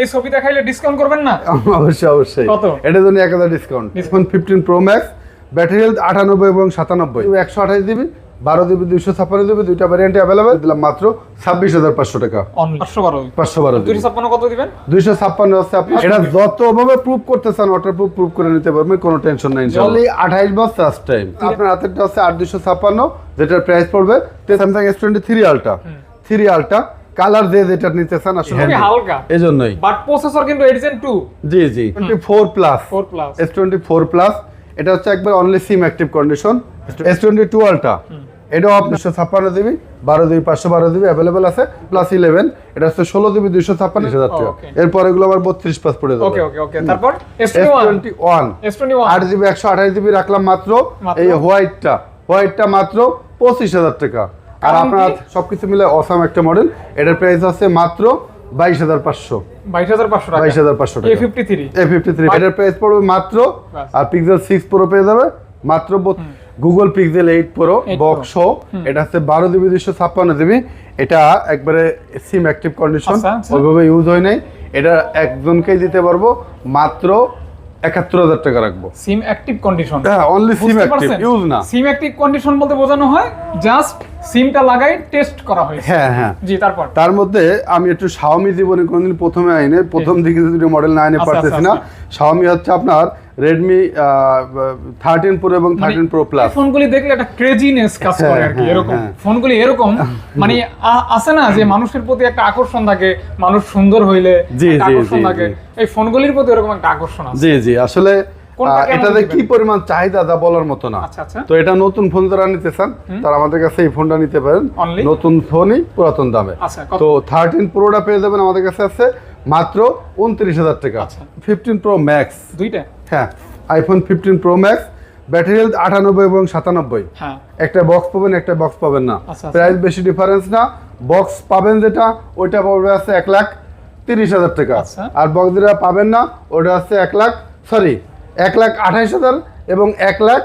এই ছবি দেখাইলে ডিসকাউন্ট করবেন না? অবশ্যই অবশ্যই। কত? এটার জন্য এক হাজার discount discount fifteen pro max battery health আটানব্বই এবং সাতানব্বই। একশো আঠাশ দিবি বারো দিবি দুইশো ছাপ্পান্ন দিবি দুইটা ভ্যারিয়েন্টে অ্যাভেলেবেল দিলাম মাত্র ছাব্বিশ হাজার পাঁচশো টাকা। পাঁচশো বারো দুইশো ছাপ্পান্ন কত দিবেন? দুইশো ছাপ্পান্ন হচ্ছে আপনি এটা যতভাবে প্রুভ করতে চান ওয়াটার প্রুফ প্রুভ করে নিতে পারবেন কোনো টেনশন নাই জলদি আঠাইশ বস চার্জ টাইম আপনার হাতেরটা হচ্ছে আট দুশো ছাপ্পান্ন যেটার প্রাইস পড়বে। Samsung S twenty three ultra three ultra colour দিয়ে যেটা নিতে চান আসলে হালকা। এই জন্যই বাট প্রসেসর কিন্তু gen two G G. Twenty four plus. Four plus S twenty four plus এটা হচ্ছে একবার only SIM active condition S twenty two ultra এটাও আপনার ছাপ্পান্ন দিবি বারো দিবি পাঁচশো বারো দিবি অ্যাভেলেবেল আছে প্লাস ইলেভেন এটা হচ্ছে ষোলো দিবি দুইশো ছাপ্পান্ন। হাজার টাকা okay. এরপর এগুলো আবার বত্রিশ পাস পড়ে যাবে। ওকে ওকে ওকে তারপর S twenty one S twenty one আট জিবি একশো আঠাশ জিবি রাখলাম মাত্র। মাত্র? এই হোয়াইটটা হোয়াইটটা মাত্র পঁচিশ হাজার টাকা। আর আপনার সবকিছু মিলে অসাম একটা মডেল এটার প্রাইস আছে মাত্র বাইশ হাজার পাঁচশো। বাইশ হাজার পাঁচশো বাইশ হাজার পাঁচশো টাকা। Fifty three A fifty three এটার প্রাইস পড়বে মাত্র আর পিক্সেল সিক্স প্রো পেয়ে যাবে মাত্র Google Pixel eight pro box এটা হচ্ছে বারো জিবি দুশো ছাপ্পান্ন জিবি এটা একবারে সিম অ্যাক্টিভ কন্ডিশন। ওইভাবে ইউজ হয় নাই। এটা একজনকেই দিতে পারব। মাত্র একাত্তর হাজার টাকা রাখব। সিম অ্যাক্টিভ কন্ডিশন হ্যাঁ অনলি সিম অ্যাক্টিভ ইউজ না। সিম অ্যাক্টিভ কন্ডিশন বলতে বোঝানো হয় জাস্ট সিমটা লাগাই টেস্ট করা হয়েছে। হ্যাঁ হ্যাঁ। জি তারপর? তার মধ্যে আমি একটু শাওমি জীবনে কোনদিন প্রথমে আইনে প্রথম দিকে যদি মডেল না আইনে আচ্ছা, পারতেছি আচ্ছা, না শাওমি হচ্ছে আপনার রেডমি থার্টিন প্রো এবং থার্টিন প্রো প্লাস ফোনগুলি দেখলে একটা ক্রেজিনেস কাজ করে হ্যাঁ, আর কি হ্যাঁ, এরকম। হ্যাঁ। ফোনগুলি এরকম মানে আছে না যে মানুষের প্রতি একটা আকর্ষণ থাকে মানুষ সুন্দর হইলে আকর্ষণ থাকে। এই ফোনগুলির প্রতি এরকম একটা আকর্ষণ আছে। জি জি আসলে এটাতে কি পরিমাণ চাহিদা তা বলার মতো না। আচ্ছা আচ্ছা। তো এটা নতুন ফোন যারা নিতে চান তারা আমাদের কাছে এই ফোনটা নিতে পারেন। নতুন ফোনই পুরাতন দামে। আচ্ছা, তো থার্টিন প্রোটা পেয়ে যাবেন আমাদের কাছে আছে মাত্র উনত্রিশ হাজার টাকা। ফিফটিন প্রো ম্যাক্স দুইটা? হ্যাঁ iPhone fifteen pro max battery health আটানব্বই এবং সাতানব্বই। হ্যাঁ। একটা বক্স পাবেন একটা বক্স পাবেন না। প্রাইস বেশি ডিফারেন্স না। বক্স পাবেন যেটা ওইটা পড়বে আছে এক লাখ তিরিশ হাজার টাকা। আর বক্স যেটা পাবেন না ওটা আছে এক লাখ সরি এক লাখ আঠাইশ হাজার এবং এক লাখ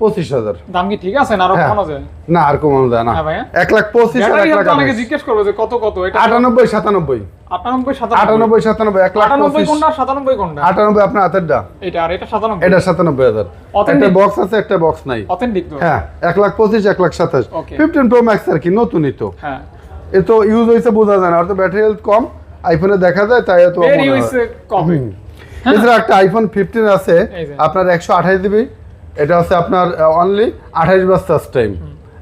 পঁচিশ হাজার। দাম কি ঠিক আছে না আরও হ্যাঁ। কমানো যায়? না আর কমানো যায় না। হ্যাঁ এক লাখ পঁচিশ এক লাখ অনেকে জিজ্ঞেস করবে যে কত কত? এটা আটানব্বই সাতানব্বই। আটানব্বই সাতানব্বই। এক লাখ আটানব্বই কোনটা সাতানব্বই কোনটা? আটানব্বই আপনার হাতেরটা এটা আর এটা সাতানব্বই। এটা সাতানব্বই হাজার? একটা বক্স আছে একটা বক্স নাই। অথেন্টিক হ্যাঁ এক লাখ পঁচিশ এক লাখ সাতাশ। ফিফটিন প্রো ম্যাক্স আর কি নতুনই তো। হ্যাঁ। এ তো ইউজ হয়েছে বোঝা যায় না। আর তো ব্যাটারি হেলথ কম আইফোনে দেখা যায় তাই তো মনে হয়। এছাড়া একটা আইফোন ফিফটিন আছে আপনার একশো আঠাশ দিবি এটা হচ্ছে আপনার অনলি আঠাশ বাস চার্জ টাইম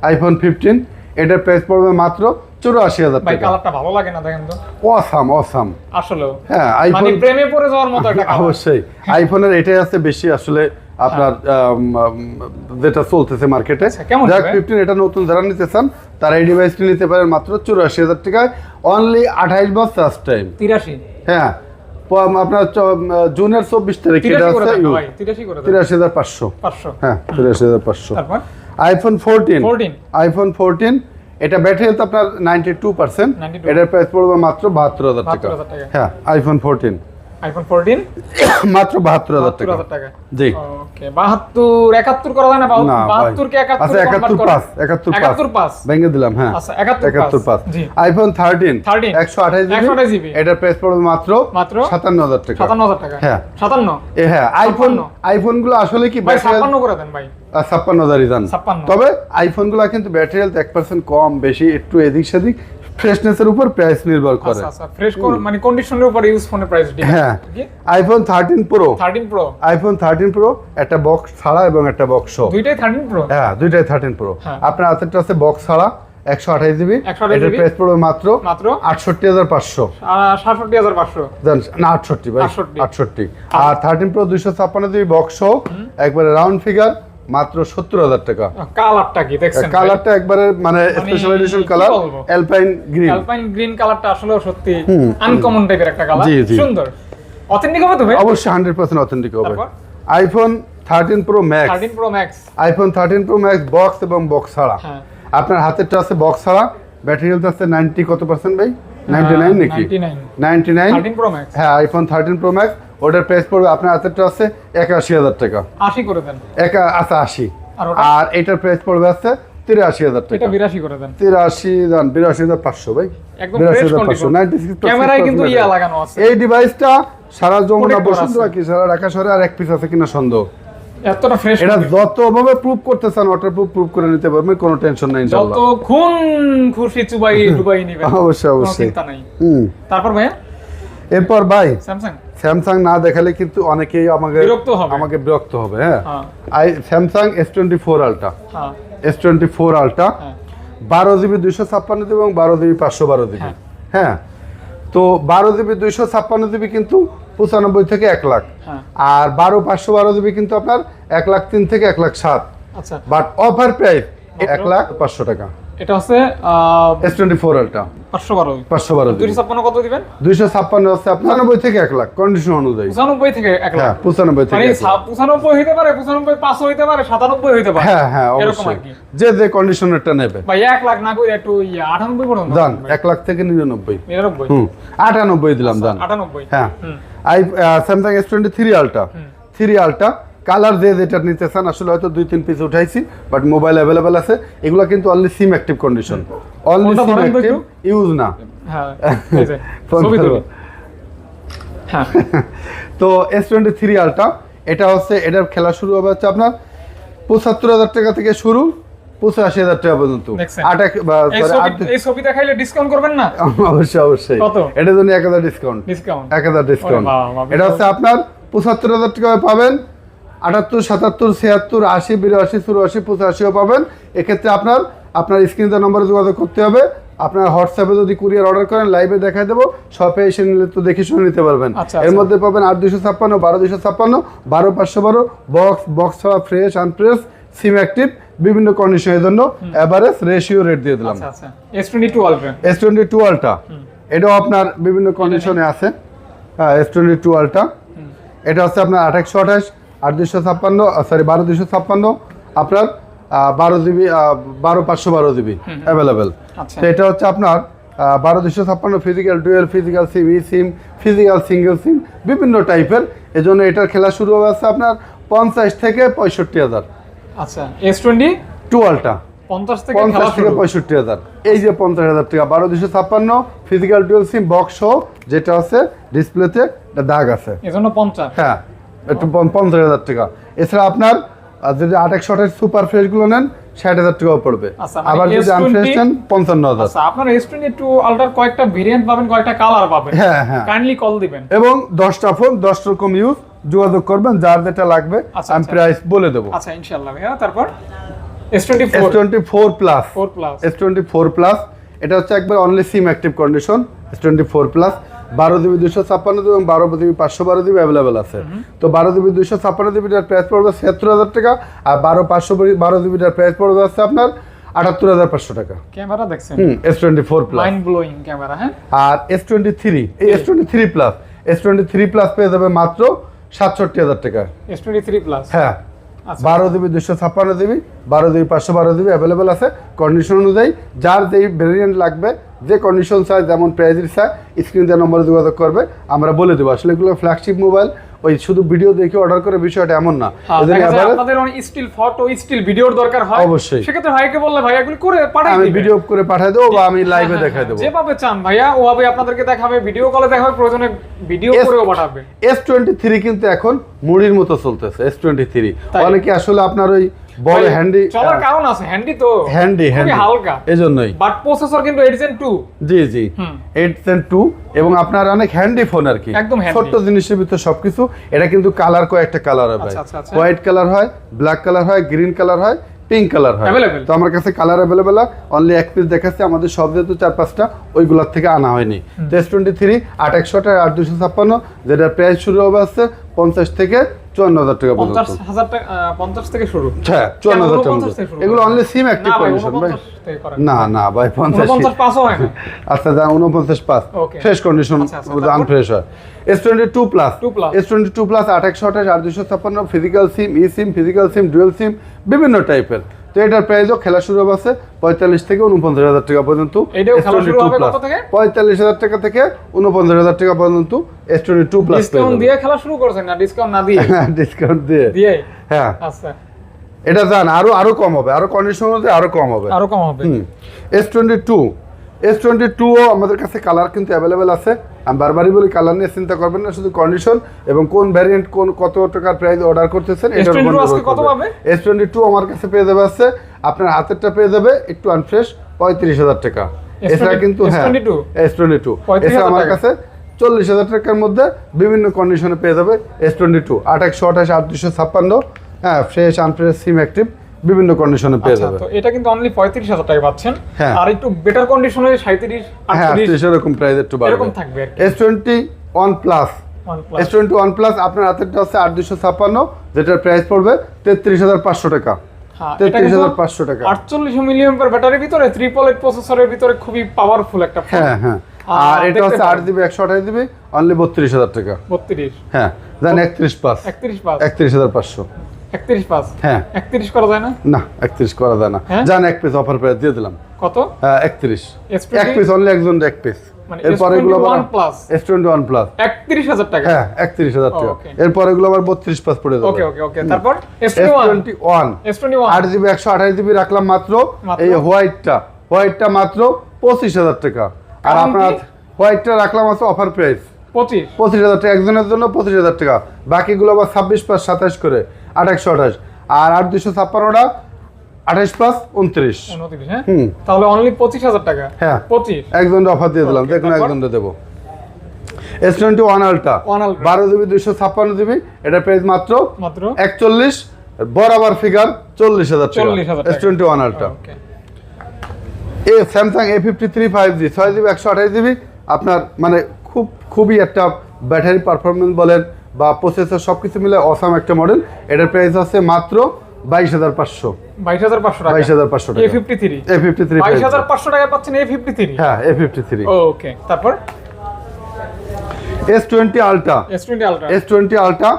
আইফোন ফিফটিন এটার প্রাইস পড়বে মাত্র চুরাশি হাজার ভাই টাকা। কালারটা ভালো লাগে না দেখেন তো। Awesome awesome. আসলেও। হ্যাঁ মানে আইফোন প্রেমে পড়ে যাওয়ার মতো একটা অবশ্যই। আইফোনের এটাই আছে বেশি আসলে আপনার যেটা চলতেছে মার্কেটে আচ্ছা, যাক ফিফটিন এটা নতুন যারা নিতে চান তারা এই ডিভাইসটি নিতে পারেন মাত্র চুরাশি হাজার টাকায়। অনলি আঠাইশ বাস চার্জ টাইম তিরাশি। হ্যাঁ আপনার জুনের চব্বিশ তারিখ এটা তিরাশি আছে হাজার পাঁচশো। পাঁচশো। হ্যাঁ তিরাশি হাজার পাঁচশো। আইফোন ফোরটিন আইফোন ফোরটিন এটা ব্যাটারি হেলথ আপনার নাইনটি টু পার্সেন্ট এটার প্রাইস পড়বে মাত্র বাহাত্তর হাজার টাকা। হ্যাঁ আইফোন ফোরটিন আইফোন মাত্র টাকা। টাকা। জি। ওকে করা যায় না? কে আচ্ছা ভেঙে দিলাম হ্যাঁ। আচ্ছা, 71 একাত্তর পাঁচ। পাঁচ। IPhone thirteen 13 128 GB GB price পড়বে মাত্র মাত্র সাতান্ন হাজার টাকা। সাতান্ন হাজার টাকা। হ্যাঁ। সাতান্ন। এ হ্যাঁ আইফোন আইফোনগুলো আসলে কি ভাই ছাপ্পান্ন করে দেন ভাই। ছাপ্পান্ন হাজারই জান তবে আইফোনগুলো কিন্তু ব্যাটারি হেলথ এক পার্সেন্ট কম বেশি একটু এদিক সেদিক ফ্রেশনেসের উপর প্রাইস নির্ভর করে। আচ্ছা আচ্ছা ফ্রেশ মানে কন্ডিশনের উপর ইউজ ফোনের প্রাইস হ্যাঁ iPhone thirteen pro thirteen pro iPhone thirteen pro একটা বক্স ছাড়া এবং একটা বক্স দুইটাই থার্টিন প্রো হ্যাঁ দুইটাই থার্টিন প্রো হ্যাঁ। আপনার হাতেরটা আছে বক্স ছাড়া একশো আঠাশ জিবি এটার প্রাইস পড়বে মাত্র মাত্র? আটষট্টি হাজার পাঁচশো। সাতষট্টি হাজার পাঁচশো? না আটষট্টি ভাই। আটষট্টি। আর থার্টিন প্রো দুইশো ছাপ্পান্ন জিবি বক্স একবারে রাউন্ড ফিগার মাত্র সত্তর হাজার টাকা। কালারটা কি দেখছেন কালারটা একবারে মানে special edition colour? Alpine green alpine green কালারটা আসলেও সত্যি আনকমন টাইপের একটা কালার। সুন্দর। অথেন্টিক হবে তো ভাই? অবশ্যই হান্ড্রেড পার্সেন্ট অথেন্টিক হবে। IPhone thirteen pro max thirteen pro max iPhone thirteen pro max box এবং বক্স ছাড়া। হ্যাঁ। আপনার হাতেরটা আছে বক্স ছাড়া। ব্যাটারি হেলথ আছে নাইনটি কত পার্সেন্ট ভাই? নাইনটি নাইন নাকি? 99 ninety nine thirteen pro max হ্যাঁ আইফোন থার্টিন প্রো ম্যাক্স ওটার প্রাইস পড়বে আপনার হাতেরটা আছে একাশি হাজার টাকা। আশি করে দেন। একা আচ্ছা আশি। আর এটার প্রাইস পড়বে আছে তিরাশি হাজার টাকা। বিরাশি করে দেন। তিরাশি দান বিরাশি হাজার পাঁচশো ভাই। বিরাশি হাজার পাঁচশো নাইনটি সিক্স কিন্তু ইয়া লাগানো আছে। এই ডিভাইসটা সারা যমুনা বসুন্ধরা কি? সারা ঢাকা শহরে আর এক পিস আছে কিনা সন্দেহ। এতটা ফ্রেশ এটা যতভাবে করতে চান প্রুফ করে নিতে পারবেন কোনো টেনশন নাই ইনশাআল্লাহ। যত খুন খুশি চুবাই ডুবাই নিবেন। অবশ্যই, অবশ্যই। চিন্তা নাই। হুম। তারপর এরপর ভাই? স্যামসাং স্যামসাং না দেখালে কিন্তু অনেকেই আমাকে বিরক্ত হবে। আমাকে বিরক্ত হবে হ্যাঁ। হ্যাঁ। I Samsung S twenty four ultra হ্যাঁ। এস টোয়েন্টি ফোর আলট্রা হ্যাঁ। বারো জিবি দুইশো ছাপ্পান্ন জিবি এবং বারো জিবি পাঁচশো বারো জিবি। হ্যাঁ। হ্যাঁ। তো বারো জিবি দুইশো ছাপ্পান্ন জিবি কিন্তু পঁচানব্বই থেকে এক লাখ। হ্যাঁ। আর বারো পাঁচশো বারো জিবি কিন্তু আপনার এক লাখ তিন থেকে এক লাখ সাত। আচ্ছা। বাট অফার প্রাইস এক লাখ পাঁচশো টাকা। এটা হচ্ছে এস টোয়েন্টি ফোর আলট্রা পাঁচশো বারো। পাঁচশো বারো দুইশো ছাপ্পান্ন কত দিবেন? দুইশো ছাপ্পান্ন হচ্ছে আপনার। পঁচানব্বই থেকে এক লাখ কন্ডিশন অনুযায়ী। পঁচানব্বই থেকে এক হ্যাঁ লাখ পঁচানব্বই মানে থেকে পঁচানব্বই হইতে পারে পঁচানব্বই পাঁচশো হইতে পারে সাতানব্বই হইতে পারে। হ্যাঁ হ্যাঁ অবশ্যই। যে যে কন্ডিশনারটা নেবে। ভাই এক লাখ না করে একটু ইয়ে আটানব্বই পর্যন্ত দান এক লাখ থেকে নিরানব্বই। নিরানব্বই? হুম আটানব্বই দিলাম দান। আটানব্বই। হ্যাঁ। I Samsung S twenty three ultra colour যে যেটা নিতে চান আসলে হয়তো দুই তিন পিস উঠাইছি বাট মোবাইল অ্যাভেলেবেল আছে। এগুলো কিন্তু only SIM active condition only SIM active use না। হ্যাঁ হ্যাঁ। তো এস টোয়েন্টি থ্রি আলট্রা এটা হচ্ছে এটার খেলা শুরু হবে হচ্ছে আপনার পঁচাত্তর হাজার টাকা থেকে শুরু পঁচাশি হাজার টাকা পর্যন্ত। এই ছবি দেখাইলে ডিসকাউন্ট করবেন না? অবশ্যই অবশ্যই? এটার জন্য এক হাজার ডিসকাউন্ট ডিসকাউন্ট এক হাজার ডিসকাউন্ট এটা হচ্ছে আপনার পঁচাত্তর হাজার টাকা পাবেন আটাত্তর সাতাত্তর ছিয়াত্তর আশি বিরাশি চুরাশি পঁচাশিও পাবেন। এক্ষেত্রে আপনার আপনার স্ক্রিনে নম্বরে যোগাযোগ করতে হবে। আপনার হোয়াটসঅ্যাপে যদি কুরিয়ার অর্ডার করেন লাইভে দেখাই দেবো। শপে এসে নিলে তো দেখে শুনে নিতে পারবেন। আচ্ছা, এর আচ্ছা। মধ্যে পাবেন আট দুশো ছাপ্পান্ন বারো দুশো ছাপ্পান্ন বারো পাঁচশো বারো বক্স বক্স ছাড়া ফ্রেশ আনফ্রেশ সিম অ্যাক্টিভ বিভিন্ন কন্ডিশনের জন্য অ্যাভারেজ রেশিও রেট দিয়ে দিলাম। S twenty two ultra S twenty two ultra এটাও আপনার বিভিন্ন কন্ডিশনে আছে। হ্যাঁ এস টোয়েন্টি টু আলট্রা এটা হচ্ছে আপনার আঠাশশো আঠাশ আট দুশো ছাপ্পান্ন সরি বারো দুশো ছাপ্পান্ন আপনার বারো জিবি বারো পাঁচশো বারো জিবি অ্যাভেলেবেল আচ্ছা। তো এটা হচ্ছে আপনার বারো দুশো ছাপ্পান্ন physical dual physical e SIM physical single SIM বিভিন্ন টাইপের এজন্য এটার খেলা শুরু হবে হচ্ছে আপনার পঞ্চাশ থেকে পঁয়ষট্টি হাজার। আচ্ছা এস টোয়েন্টি টু আলট্রা পঞ্চাশ থেকে পঞ্চাশ থেকে পঁয়ষট্টি হাজার। এই যে পঞ্চাশ হাজার টাকা বারো দুশো ছাপ্পান্ন ফিজিক্যাল ডুয়েল সিম বক্স যেটা আছে ডিসপ্লেতে দাগ আছে। এজন্য পঞ্চাশ। হ্যাঁ। একটু পঞ্চাশ হাজার টাকা। এছাড়া আপনার আর যদি আট একশো আঠাশ সুপার ফ্রেশগুলো নেন ষাট হাজার টাকাও পড়বে। আচ্ছা, মানে আবার যদি আনফ্রেশ নেন পঞ্চান্ন হাজার। আচ্ছা আপনার এস টোয়েন্টি টু কয়েকটা ভেরিয়েন্ট পাবেন কয়েকটা কালার পাবেন। হ্যাঁ হ্যাঁ। কাইন্ডলি কল দিবেন। এবং দশটা ফোন দশ রকম ইউজ যোগাযোগ করবেন যার যেটা লাগবে আচ্ছা, আমি। প্রাইস বলে দেবো। আচ্ছা ইনশাআল্লাহ ভাইয়া। তারপর S twenty four twenty four plus four plus S twenty four plus এটা হচ্ছে একবার only SIM active condition S twenty four plus বারো জিবি দুশো ছাপ্পান্ন জিবি এবং বারো জিবি পাঁচশো বারো জিবি অ্যাভেলেবেল আছে। তো বারো জিবি দুশো ছাপ্পান্ন জিবিটার প্রাইস পড়বে ছিয়াত্তর হাজার টাকা আর বারো পাঁচশো বারো জিবিটার প্রাইস পড়বে আছে আপনার আটাত্তর হাজার পাঁচশো টাকা। ক্যামেরা দেখছেন? S twenty four plus blowing camera হ্যাঁ? আর এস টোয়েন্টি থ্রি এই S twenty three plus S twenty three plus পেয়ে যাবে মাত্র সাতষট্টি হাজার টাকা। এস টোয়েন্টি থ্রি প্লাস হ্যাঁ। আচ্ছা। বারো জিবি দুশো ছাপ্পান্ন জিবি বারো জিবি পাঁচশো বারো জিবি অ্যাভেলেবেল আছে। কন্ডিশন অনুযায়ী যার যেই ভেরিয়েন্ট লাগবে যে কন্ডিশন চাই যেমন প্রাইজের চাই স্ক্রিন দেওয়ার নম্বরে যোগাযোগ করবে আমরা বলে দেবো। আসলে এগুলো ফ্ল্যাগশিপ মোবাইল ওই শুধু ভিডিও দেখে অর্ডার করে বিষয়টা এমন না। আপনাদের অনেক স্টিল ফটো স্টিল ভিডিওর দরকার হয়। অবশ্যই। সেক্ষেত্রে ভাইকে বললে ভাই এগুলি করে পাঠাই আমি ভিডিও করে পাঠিয়ে দেবো বা আমি লাইভে হ্যাঁ, দেখাই হ্যাঁ, দেবো। যেভাবে চান ভাইয়া ওভাবে আপনাদেরকে দেখাবে ভিডিও কলে দেখাবে প্রয়োজনে ভিডিও. করেও পাঠাবে। এস টোয়েন্টি থ্রি কিন্তু এখন মুড়ির মতো চলতেছে এস টোয়েন্টি থ্রি অনেকে আসলে আপনার ওই বড় হ্যান্ডি চলার কারণ আছে হ্যান্ডি তো। হ্যান্ডি হ্যান্ডি হালকা। এই জন্যই বাট প্রসেসর কিন্তু জি জি। এবং আপনার অনেক হ্যান্ডি ফোন আর কি। একদম ছোট্ট জিনিসের ভিতর সবকিছু। এটা কিন্তু কালার কয়েকটা কালার হয় আচ্ছা, আচ্ছা, আচ্ছা। হোয়াইট কালার হয় ব্ল্যাক কালার হয় গ্রিন কালার হয় পিঙ্ক কালার হয়? তো আমার কাছে কালার অ্যাভেলেবেল অনলি এক পিস দেখাচ্ছে। আমাদের সব যেহেতু চার পাঁচটা ওইগুলোর থেকে আনা হয়নি। টেস্ট টোয়েন্টি থ্রি আট একশোটা আট দুশো ছাপ্পান্ন যেটার প্রাইস শুরু হবে পঞ্চাশ থেকে চুয়ান্ন হাজার টাকা পঞ্চাশ হাজার টাকা পঞ্চাশ থেকে শুরু। হ্যাঁ চুয়ান্ন হাজার টাকা 49 থেকে শুরু এগুলো অনলি সিম অ্যাক্টিভ কন্ডিশন ভাই 49 থেকে করেন। না না ভাই পঞ্চাশ 49 হয় না? আচ্ছা উনপঞ্চাশ পাঁচ ফ্রেশ কন্ডিশন? আনফ্রেশ হয়। S twenty two plus S twenty two plus আট একশো আঠাশ আট দুশো ছাপ্পান্ন physical SIM e SIM physical SIM dual SIM বিভিন্ন টাইপের তো এটার প্রাইসও খেলা শুরু হবে আছে পঁয়তাল্লিশ থেকে উনপঞ্চাশ হাজার টাকা পর্যন্ত। এটাও খেলা শুরু S22 হবে plus। কত থেকে? পঁয়তাল্লিশ হাজার টাকা থেকে উনপঞ্চাশ হাজার টাকা পর্যন্ত এস টোয়েন্টি টু প্লাস দিয়ে খেলা শুরু করছেন না? ডিসকাউন্ট না দিয়ে? ডিসকাউন্ট দিয়ে। দিয়ে? হ্যাঁ। আচ্ছা। এটা জান আরও আরও কম হবে। আরও কন্ডিশন আরও কম হবে। আরও কম হবে। S twenty two S twenty টুও আমাদের কাছে কালার কিন্তু অ্যাভেলেবেল আছে। আমি বারবারই বলি কালার নিয়ে চিন্তা করবেন না শুধু কন্ডিশন এবং কোন ভ্যারিয়েন্ট কোন কত টাকার প্রাইস অর্ডার করতেছেন S22 আজকে এস টোয়েন্টি টু আমার কাছে পেয়ে যাবে আছে আপনার হাতেরটা পেয়ে যাবে একটু আনফ্রেশ পঁয়ত্রিশ হাজার টাকা। এছাড়া কিন্তু হ্যাঁ এস টোয়েন্টি টু এছাড়া আমার কাছে চল্লিশ হাজার টাকার মধ্যে বিভিন্ন কন্ডিশনে পেয়ে যাবে এস টোয়েন্টি টু আঠাশশো আঠাশ আট দুশো ছাপ্পান্ন। হ্যাঁ ফ্রেশ আনফ্রেশ সিম অ্যাক্টিভ বিভিন্ন কন্ডিশনে পেয়ে আচ্ছা যাবে। তো এটা কিন্তু অনলি পঁয়ত্রিশ হাজার টাকা পাচ্ছেন। হ্যাঁ। আর একটু বেটার কন্ডিশনে সাঁত্রিশ হ্যাঁ আটত্রিশ আটত্রিশ এরকম প্রাইস একটু বাড়বে। এরকম থাকবে আর কি। S twenty one plus OnePlus। S twenty one plus আপনার হাতেরটা হচ্ছে আট দুশো ছাপ্পান্ন যেটার প্রাইস পড়বে তেত্রিশ হাজার পাঁচশো টাকা। হ্যাঁ, তেত্রিশ হাজার পাঁচশো টাকা। আটচল্লিশ মিলিয়ন ব্যাটারির ভিতরে ট্রিপল এইট প্রসেসরের ভিতরে খুবই পাওয়ারফুল একটা হ্যাঁ হ্যাঁ। আর এটা হচ্ছে আট। একশো আঠাশ জিবি অনলি বত্রিশ হাজার টাকা। বত্রিশ। হ্যাঁ দেন একত্রিশ পাঁচ একত্রিশ পাঁচ একত্রিশ হাজার পাঁচশো। একত্রিশ পাঁচ। হ্যাঁ। একত্রিশ করা যায় না? না একত্রিশ করা যায় না? জান এক পিস অফার প্রাইস দিয়ে দিলাম। কত? একত্রিশ। S20 এক পিস অনলি একজন এক পিস এরপর এগুলো S21 S twenty one plus একত্রিশ হাজার টাকা। হ্যাঁ একত্রিশ হাজার টাকা। এরপর এগুলো আবার বত্রিশ পাস পড়ে যাবে। ওকে ওকে ওকে তারপর S S twenty one S twenty one আট জিবি একশো আঠাশ জিবি রাখলাম মাত্র? এই হোয়াইটটা হোয়াইটটা মাত্র পঁচিশ হাজার টাকা। আর আপনার হোয়াইটটা রাখলাম আছে অফার প্রাইস পঁচিশ। পঁচিশ হাজার টাকা একজনের জন্য পঁচিশ হাজার টাকা। বাকিগুলো আবার ছাব্বিশ প্লাস সাতাশ করে। আঠাশশো আঠাশ। আর আট দুশো ছাপ্পান্নটা আঠাশ প্লাস উনত্রিশ। হ্যাঁ? হুম। তাহলে অনলি পঁচিশ হাজার টাকা। হ্যাঁ। পঁচিশ। একজনের অফার দিয়ে দিলাম দেখুন একজনটা দেবো। এস টোয়েন্টি ওয়ান আলটা বারো জিবি দুশো ছাপ্পান্ন জিবি এটা প্রাইস মাত্র মাত্র? একচল্লিশ বরাবর ফিগার চল্লিশ হাজার টাকা। 40,000 S twenty one ultra A Samsung A fifty three five G ছয় জিবি একশো আঠাশ জিবি আপনার মানে খুব খুবই একটা ব্যাটারি পারফরমেন্স বলেন। বা প্রসেসর সব কিছু মিলে অসাম একটা মডেল এটার প্রাইস আছে মাত্র বাইশ হাজার পাঁচশো। বাইশ হাজার পাঁচশো বাইশ হাজার পাঁচশো A fifty three A fifty three বাইশ হাজার পাঁচশো টাকা পাচ্ছেন এ ফিফটি থ্রি হ্যাঁ এ ফিফটি থ্রি ওকে তারপর S twenty S twenty ultra S twenty ultra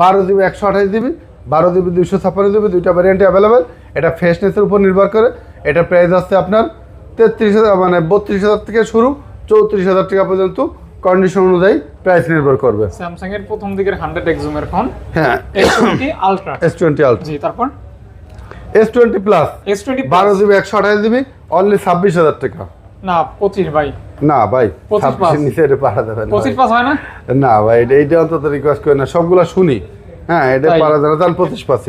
বারো জিবি একশো আঠাশ জিবি বারো জিবি দুশো ছাপ্পান্ন জিবি দুইটা ভ্যারিয়েন্ট অ্যাভেলেবেল এটা ফ্রেশনেসের উপর নির্ভর করে। এটা প্রাইস আছে আপনার তেত্রিশ হাজার মানে বত্রিশ হাজার থেকে শুরু চৌত্রিশ হাজার টাকা পর্যন্ত। কন্ডিশন অনুযায়ী প্রাইস নির্ভর করবে। স্যামসাং এর প্রথম দিকের হান্ড্রেড এক্সুমের ফোন হ্যাঁ। S twenty ultra S twenty ultra জি তারপর? S twenty plus S twenty বারো জিবি একশো আঠাশ জিবি অনলি ছাব্বিশ হাজার টাকা। না পঁচিশ ভাই। না ভাই 25 ছাব্বিশের নিচে এটা পারা যাবে না পঁচিশ ভাই। পাস হয় না? না ভাই এইটা অন্তত রিকোয়েস্ট করে না সবগুলা শুনি। হ্যাঁ এটা? পারা যাবে পাসই 25 pass।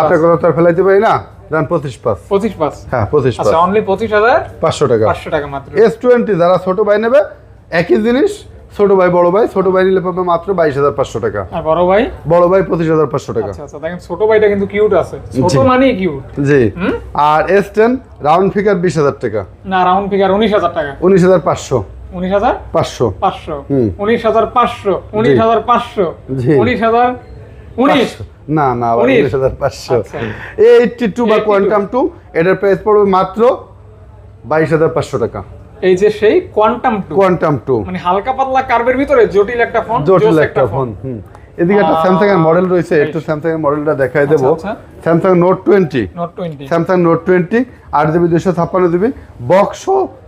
আপনার কথা তো আর ফেলাইতে পারি না? যান পঁচিশ পাস পঁচিশ পাস হ্যাঁ পঁচিশ পাস আচ্ছা অনলি পঁচিশ হাজার পাঁচশো টাকা। পাঁচশো টাকা মাত্র। এস টোয়েন্টি যারা ছোট ভাই নেবে একই জিনিস ছোট ভাই বড় ভাই ছোট ভাই নিলে পাবে মাত্র বাইশ হাজার পাঁচশো টাকা। আর বড় ভাই? বড় ভাই পঁচিশ হাজার পাঁচশো টাকা। আচ্ছা আচ্ছা দেখেন ছোট ভাইটা কিন্তু কিউট আছে। ছোট জি। মানেই কিউট জি। আর এস টেন রাউন্ড ফিগার বিশ হাজার টাকা। না রাউন্ড ফিগার উনিশ হাজার টাকা। উনিশ হাজার পাঁচশো। উনিশ হাজার পাঁচশো। পাঁচশো। উনিশ হাজার পাঁচশো। উনিশ হাজার পাঁচশো। উনিশ হাজার উনিশ। না না উনিশ? হাজার পাঁচশো। আচ্ছা। এইটটি টু বা 82 কোয়ান্টাম টু এটার প্রাইস পড়বে মাত্র বাইশ হাজার পাঁচশো টাকা। এই যে সেই কোয়ান্টাম টু কোয়ান্টাম টু মানে হালকা পাতলা কার্ভের ভিতরে জটিল একটা ফোন জটিল একটা ফোন এদিকে একটা স্যামসাং এর মডেল রয়েছে একটু স্যামসাং এর মডেলটা দেখাই দেবো। Samsung note twenty note twenty Samsung note twenty আট জিবি দুশো ছাপ্পান্ন জিবি বক্স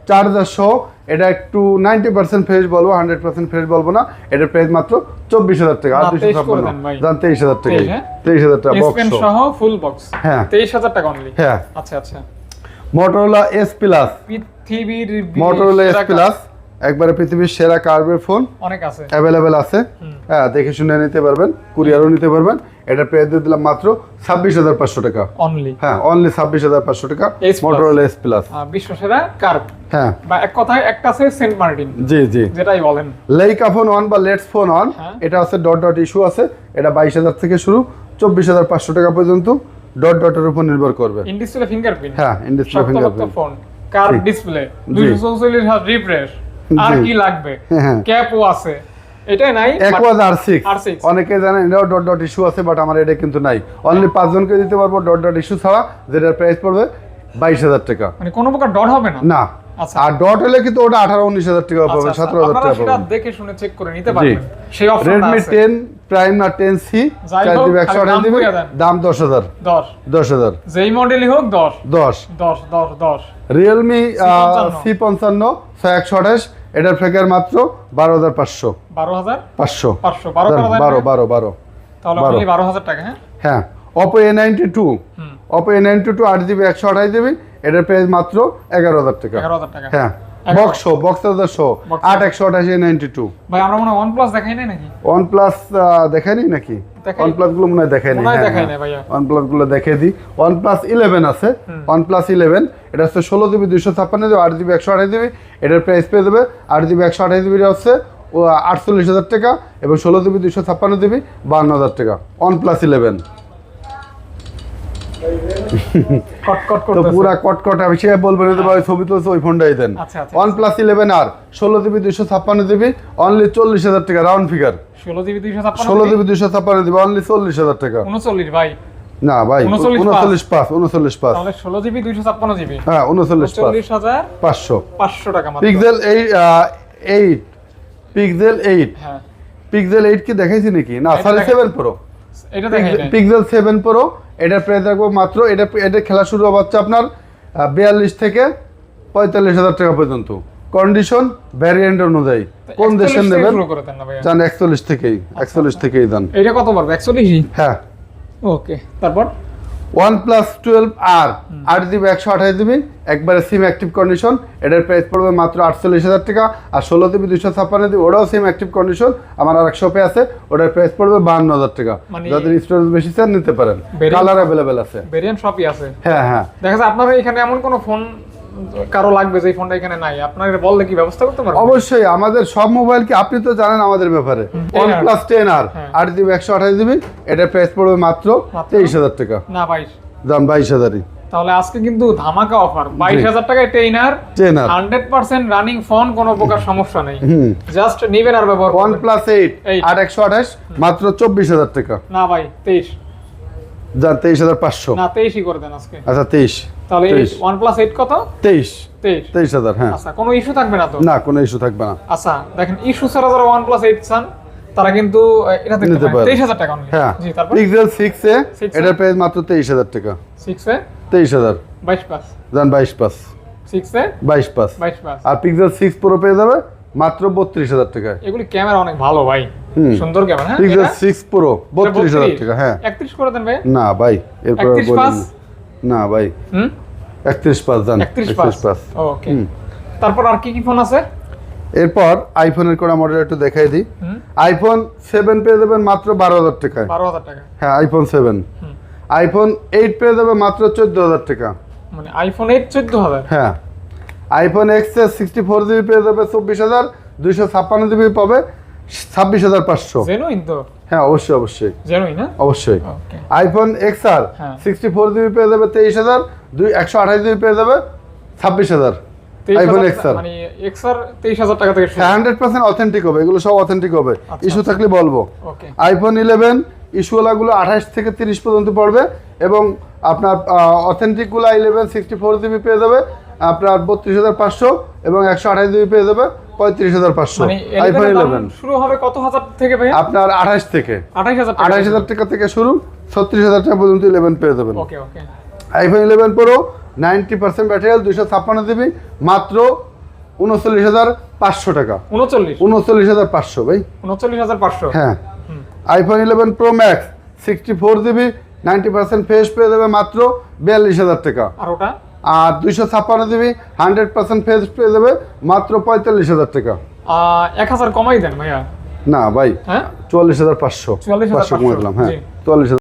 চার্জার সহ এটা একটু নাইনটি পার্সেন্ট ফ্রেশ বলব হান্ড্রেড পার্সেন্ট ফ্রেশ বলব না। এটার প্রাইস মাত্র চব্বিশ হাজার টাকা আর দুশো ছাপ্পান্ন। জান তেইশ হাজার টাকা 23, হ্যাঁ? তেইশ হাজার টাকা বক্স সহ ফুল বক্স হ্যাঁ। তেইশ হাজার টাকা অনলি হ্যাঁ। আচ্ছা আচ্ছা। মোটরোলা এস প্লাস পৃথিবীর মোটরোলা এস প্লাস একবারে পৃথিবীর সেরা কার্ভের ফোন অনেক আছে। অ্যাভেলেবেল আছে। হ্যাঁ দেখে শুনে নিতে পারবেন কুরিয়ারও নিতে পারবেন। এটা পেয়ে দিয়ে দিলাম মাত্র ছাব্বিশ হাজার পাঁচশো টাকা। অনলি হ্যাঁ অনলি ছাব্বিশ হাজার পাঁচশো টাকা মোটরোলা এস প্লাস বিশ্ব সেরা কার্ভ। হ্যাঁ। বা এক কথায় একটা আছে সেন্ট মার্টিন। জি জি। যেটাই বলেন। লেইকা ফোন অন বা লেটস ফোন অন। এটা আছে ডট ডট ইস্যু আছে এটা বাইশ হাজার থেকে শুরু চব্বিশ হাজার পাঁচশো টাকা পর্যন্ত। ডট ডটের উপর নির্ভর করবে। ইনডিসপ্লে ফিঙ্গারপ্রিন্ট হ্যাঁ ইনডিসপ্লে ফিঙ্গারপ্রিন্ট ফোন কার ডিসপ্লে 240 হার্জ রিফ্রেশ আর কি লাগবে? হ্যাঁ, হ্যাঁ। ক্যাপও আছে। এটাই নাই একওয়াজ আর সিক্স অনেকে জানেন এটাও ডট ডট ইস্যু আছে বাট আমার এটা কিন্তু নাই। অনলি পাঁচ জনকে দিতে পারব ডট ডট ইস্যু ছাড়া যেটার প্রাইস পড়বে বাইশ হাজার টাকা। মানে কোনো প্রকার ডট হবে না? না। আর ডট হলে কিন্তু ওটা আঠারো উনিশ হাজার টাকা আচ্ছা, পাবে আচ্ছা, সতেরো হাজার টাকা পাবেন দেখে শুনে চেক করে নিতে পারবেন। সেই অপশনটা রেডমি টেন প্রাইম না টেন সি চার জিবি একশো আঠাশ দাম জিবি দাম দশ হাজার। 10 দশ হাজার। যেই মডেলই হোক 10 দশ। 10 10 10 রিয়েলমি সি পঞ্চান্ন। ছয় একশো আঠাশ এটার ফেকার মাত্র বারো হাজার পাঁচশো। 12000 পাঁচশো। 500 12 করা বারো বারো বারো। তাহলে বারো। 12000 টাকা হ্যাঁ? হ্যাঁ। Oppo A ninety two Oppo A ninety two আট জিবি একশো আঠাশ জিবি এটার প্রাইস মাত্র এগারো হাজার টাকা। এগারো হাজার টাকা। হ্যাঁ বক্স শো বক্স হাজার শো আট একশো আঠাশি নাইনটি টু ভাই আমরা মনে হয় ওয়ান প্লাস দেখাই নাই নাকি? ওয়ান প্লাস দেখায়নি নাকি? ওয়ান প্লাসগুলো মনে হয় হয় দেখাই নাই ওয়ান প্লাসগুলো দেখে দিই। ওয়ান প্লাস ইলেভেন আছে। ওয়ান প্লাস ইলেভেন এটা হচ্ছে ষোলো জিবি দুইশো ছাপ্পান্ন জিবি আট জিবি একশো আঠাশ জিবি এটার প্রাইস পেয়ে দেবে আট জিবি একশো আঠাশ জিবি হচ্ছে আটচল্লিশ হাজার টাকা এবং ষোলো জিবি দুইশো ছাপ্পান্ন জিবি বান্ন হাজার টাকা। ওয়ান প্লাস ইলেভেন তো পুরা কটকট আমি সে বলবেন না ভাই ছবি তুলছে ওই ফোনটাই দেন। ওয়ান প্লাস ইলেভেন আর ষোলো জিবি দুইশো ছাপ্পান্ন জিবি অনলি চল্লিশ হাজার টাকা রাউন্ড ফিগার ষোলো জিবি দুইশো ছাপ্পান্ন ষোলো জিবি দুইশো ছাপ্পান্ন জিবি অনলি চল্লিশ হাজার টাকা। উনচল্লিশ ভাই। না ভাই উনচল্লিশ পাঁচ উনচল্লিশ পাঁচ তাহলে ষোলো জিবি দুইশো ছাপ্পান্ন জিবি হ্যাঁ উনচল্লিশ হাজার পাঁচশো। পাঁচশো টাকা পিক্সেল এই এইট পিক্সেল এইট হ্যাঁ। পিক্সেল এইট কি দেখাইছি নাকি? না সরি সেভেন প্রো এটা পিক্সেল সেভেন প্রো এটার প্রাইস রাখব মাত্র এটা এটা খেলা শুরু হবে হচ্ছে আপনার বিয়াল্লিশ থেকে পঁয়তাল্লিশ হাজার টাকা পর্যন্ত। কন্ডিশন ভ্যারিয়েন্ট অনুযায়ী। কোন 41 দেশের থেকে নেবেন? যান একচল্লিশ থেকেই একচল্লিশ থেকেই দেন। এটা কত পারবে একচল্লিশ? হ্যাঁ। ওকে তারপর? ওয়ান প্লাস টুয়েলভ আর আট জিবি একশো আঠাশ জিবি একবারে সিম অ্যাক্টিভ কন্ডিশন এটার প্রাইস পড়বে মাত্র আটচল্লিশ হাজার টাকা। আর ষোলো জিবি দুশো ছাপ্পান্ন জিবি ওটাও সিম অ্যাক্টিভ কন্ডিশন আমার আর এক শপে আছে ওটার প্রাইস পড়বে বাহান্ন হাজার টাকা। মানে- যাদের স্টোরেজ বেশি চান নিতে পারেন। কালার অ্যাভেলেবেল আছে। ভেরিয়েন্ট সবই আছে। হ্যাঁ হ্যাঁ। দেখা যাচ্ছে আপনার এখানে এমন কোনো ফোন কারও লাগবে যে ফোনটা এখানে নাই আপনার বললে কি ব্যবস্থা করতে পারবেন অবশ্যই আমাদের সব মোবাইল কি আপনি তো জানেন আমাদের ব্যাপারে। ওয়ান 10R প্লাস টেন আর হ্যাঁ। আট জিবি একশো আঠাশ জিবি এটার প্রাইস পড়বে মাত্র মাত্র? তেইশ হাজার টাকা। না ভাই দাম বাইশ হাজারই। তাহলে আজকে কিন্তু ধামাকা অফার বাইশ হাজার টাকায় আর হান্ড্রেড পার্সেন্ট রানিং ফোন কোনো প্রকার সমস্যা নেই। জাস্ট নিবেন আর ব্যবহার ওয়ান। Plus eight. আট একশো আঠাশ মাত্র চব্বিশ হাজার টাকা। না ভাই তেইশ। যান তেইশ হাজার পাঁচশো। না তেইশই করে দেন আজকে। আচ্ছা তেইশ। তাহলে ওয়ান প্লাস এইট কত? তেইশ। তেইশ। তেইশ হাজার হ্যাঁ। আচ্ছা কোনো ইস্যু থাকবে না তো? না কোনো ইস্যু থাকবে না। আচ্ছা দেখেন ইস্যু ছাড়া যারা ওয়ান প্লাস এইট চান তারা কিন্তু এটা নিতে পারে। তেইশ হাজার টাকা হ্যাঁ। জি তারপর? Pixel six A? এটার প্রাইস মাত্র তেইশ হাজার টাকা। Six A? তেইশ হাজার। বাইশ পাস। যান বাইশ পাস। সিক্স এ? বাইশ পাস। বাইশ পাস। আর পিক্সেল সিক্স প্রো পেয়ে যাবে? মাত্র বত্রিশ হাজার টাকায়। এগুলি ক্যামেরা অনেক ভালো ভাই। সুন্দর ক্যামেরা হ্যাঁ পিক্সেল সিক্স প্রো বত্রিশ হাজার টাকা হ্যাঁ। একত্রিশ করে দেন ভাই। না ভাই এরপর 31 না। ভাই। হুম? একত্রিশ পাস যান একত্রিশ পাস। ওকে তারপর আর কি কি ফোন আছে? এরপর আইফোনের করা মডেল একটু দেখাই দিই। আইফোন সেভেন পেয়ে যাবেন মাত্র বারো হাজার টাকায়। বারো হাজার টাকা। হ্যাঁ আইফোন সেভেন আইফোন এইট পেয়ে যাবে মাত্র চোদ্দ হাজার টাকা। মানে আইফোন এইট চোদ্দ হাজার? হ্যাঁ। IPhone X sixty four GB পেয়ে যাবে চব্বিশ হাজার দুইশো ছাপ্পান্ন জিবি পাবে ছাব্বিশ হাজার পাঁচশো। হ্যাঁ অবশ্যই অবশ্যই। হ্যাঁ অবশ্যই। আইফোন এক্স আর হ্যাঁ। সিক্সটি ফোর জিবি পেয়ে যাবে তেইশ হাজার দুই একশো আঠাশ জিবি পেয়ে যাবে ছাব্বিশ হাজার। IPhone X R. মানে এক্স আর তেইশ হাজার টাকা থেকে হ্যাঁ হান্ড্রেড পার্সেন্ট অথেন্টিক হবে এগুলো সব অথেন্টিক হবে। আচ্ছা, ইস্যু থাকলে বলব। আইফোন ইলেভেন ইস্যুওয়ালাগুলো আঠাশ থেকে তিরিশ পর্যন্ত পড়বে এবং আপনার অথেন্টিকগুলো ইলেভেন সিক্সটি ফোর জিবি পেয়ে যাবে। আপনার বত্রিশ হাজার পাঁচশো এবং একশো আঠাশ জিবি পেয়ে যাবে পঁয়ত্রিশ হাজার পাঁচশো মানে আইফোন 11 এর দাম ইলেভেন শুরু হবে কত হাজার থেকে ভাই আপনার আঠাশ থেকে। আঠাইশ হাজার টাকা আঠাশ হাজার টাকা থেকে শুরু ছত্রিশ হাজার টাকা পর্যন্ত ইলেভেন পেয়ে যাবেন। IPhone eleven pro ninety percent ব্যাটারিয়াল দুইশো ছাপ্পান্ন জিবি মাত্র উনচল্লিশ হাজার পাঁচশো টাকা। উনচল্লিশ। উনচল্লিশ হাজার পাঁচশো ভাই। উনচল্লিশ হাজার পাঁচশো। হ্যাঁ। IPhone eleven pro max sixty four GB ninety percent fresh পেয়ে যাবে মাত্র বিয়াল্লিশ হাজার টাকা। আর ওটা? আর দুইশো ছাপ্পান্ন জিবি হান্ড্রেড পার্সেন্ট ফেস পেয়ে যাবে মাত্র পঁয়তাল্লিশ হাজার টাকা। এক হাজার কমাই দেন ভাইয়া। না ভাই হ্যাঁ? চুয়াল্লিশ হাজার পাঁচশো 44,500 পাঁচশো কমাই দিলাম হ্যাঁ চুয়াল্লিশ